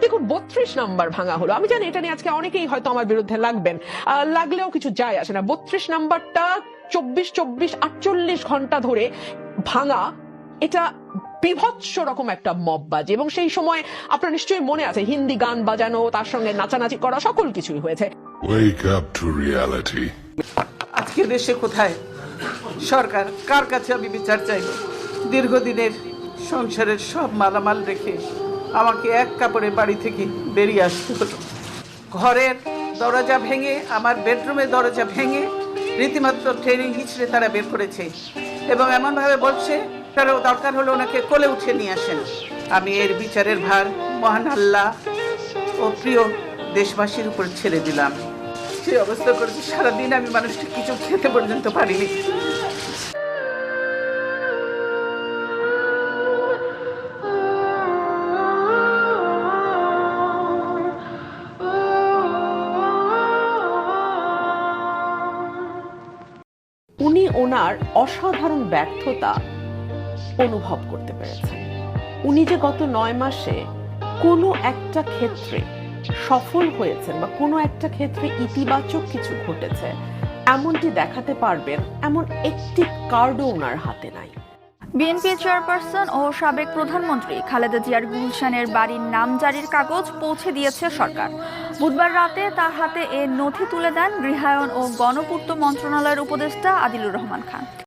দেখুন বত্রিশ নাম্বার ভাঙা হলো। আমি জানি এটা নিয়ে আজকে অনেকেই হয়তো আমার বিরুদ্ধে লাগবেন। আহ, লাগলেও কিছু যায় আসে না। বত্রিশ নাম্বারটা চব্বিশ চব্বিশ আটচল্লিশ ঘণ্টা ধরে ভাঙা এটা বিভৎস রকম একটা মববাজি। এবং সেই সময় আপনার নিশ্চয়ই মনে আছে হিন্দি গান বাজানো তার সঙ্গে নাচানাচি করা সকল কিছুই হয়েছে। Wake up to reality. আজকে দেশে কোথায়? সরকার কার কাছে আমি বিচার চাইব? দীর্ঘদিনের সংসারের সব মালামাল রেখে আমাকে এক কাপড়ে বাড়ি থেকে বেরিয়ে আসতে হলো ঘরের দরজা ভেঙে, আমার বেডরুমের দরজা ভেঙে রীতিমাত্র ট্রেনিং হিচড়ে তারা বের করেছে এবং এমনভাবে বলছে তারা দরকার হলে ওনাকে কোলে উঠে নিয়ে আসেন। আমি এর বিচারের ভার মহান আল্লাহ ও প্রিয় দেশবাসীর উপর ছেড়ে দিলাম। যে অবস্থা করেছে, সারাদিন আমি মানুষটা কিছু খেতে পর্যন্ত পারিনি। উনি ওনার অসাধারণ ব্যর্থতা অনুভব করতে পেরেছেন। উনি যে গত নয় মাসে কোনো একটা ক্ষেত্রে সফল হয়েছেন বা কোনো একটা ক্ষেত্রে ইতিবাচক কিছু ঘটেছে, এমনটি দেখাতে পারবেন এমন একটি কার্ডও ওনার হাতে নাই। বিএনপি চেয়ারপারসন ও সাবেক প্রধানমন্ত্রী খালেদা জিয়ার গুলশানের বাড়ির নামজারির কাগজ পৌঁছে দিয়েছে সরকার। বুধবার রাতে তার হাতে এ নথি তুলে দেন গৃহায়ন ও গণপূর্ত মন্ত্রণালয়ের উপদেষ্টা আদিলুর রহমান খান।